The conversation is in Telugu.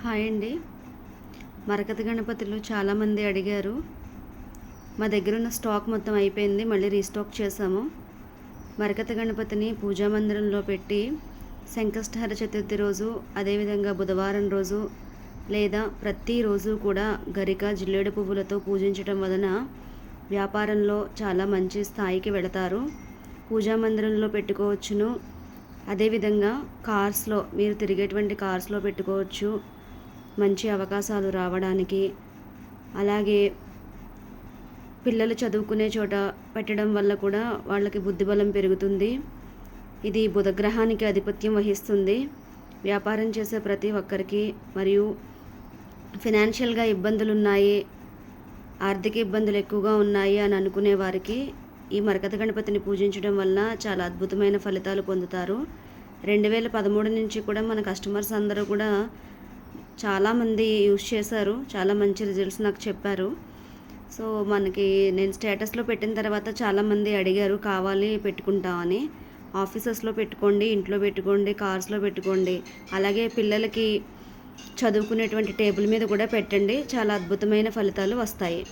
హాయ్ అండి. మరకత గణపతులు చాలామంది అడిగారు మా దగ్గర ఉన్న స్టాక్ మొత్తం అయిపోయింది మళ్ళీ రీస్టాక్ చేసాము మరకత గణపతిని పూజా మందిరంలో పెట్టి సంకష్టహర చతుర్థి రోజు అదేవిధంగా బుధవారం రోజు లేదా ప్రతిరోజు కూడా గరిక జిల్లేడు పువ్వులతో పూజించడం వలన వ్యాపారంలో చాలా మంచి స్థాయికి వెళతారు. పూజా మందిరంలో పెట్టుకోవచ్చును. అదేవిధంగా కార్స్లో మీరు తిరిగేటువంటి కార్స్లో పెట్టుకోవచ్చు. మంచి అవకాశాలు రావడానికి అలాగే పిల్లలు చదువుకునే చోట పెట్టడం వల్ల కూడా వాళ్ళకి బుద్ధిబలం పెరుగుతుంది. ఇది బుధగ్రహానికి ఆధిపత్యం వహిస్తుంది. వ్యాపారం చేసే ప్రతి ఒక్కరికి మరియు ఫినాన్షియల్గా ఇబ్బందులు ఉన్నాయి ఆర్థిక ఇబ్బందులు ఎక్కువగా ఉన్నాయి అని అనుకునే వారికి ఈ మరకత గణపతిని పూజించడం వల్ల చాలా అద్భుతమైన ఫలితాలు పొందుతారు. రెండు వేల పదమూడు నుంచి కూడా మన కస్టమర్స్ అందరూ కూడా చాలామంది యూస్ చేశారు. చాలా మంచి రిజల్ట్స్ నాకు చెప్పారు. సో మనకి నేను స్టేటస్లో పెట్టిన తర్వాత చాలామంది అడిగారు కావాలి పెట్టుకుంటామని. ఆఫీసెస్లో పెట్టుకోండి ఇంట్లో పెట్టుకోండి కార్స్లో పెట్టుకోండి. అలాగే పిల్లలకి చదువుకునేటువంటి టేబుల్ మీద కూడా పెట్టండి. చాలా అద్భుతమైన ఫలితాలు వస్తాయి.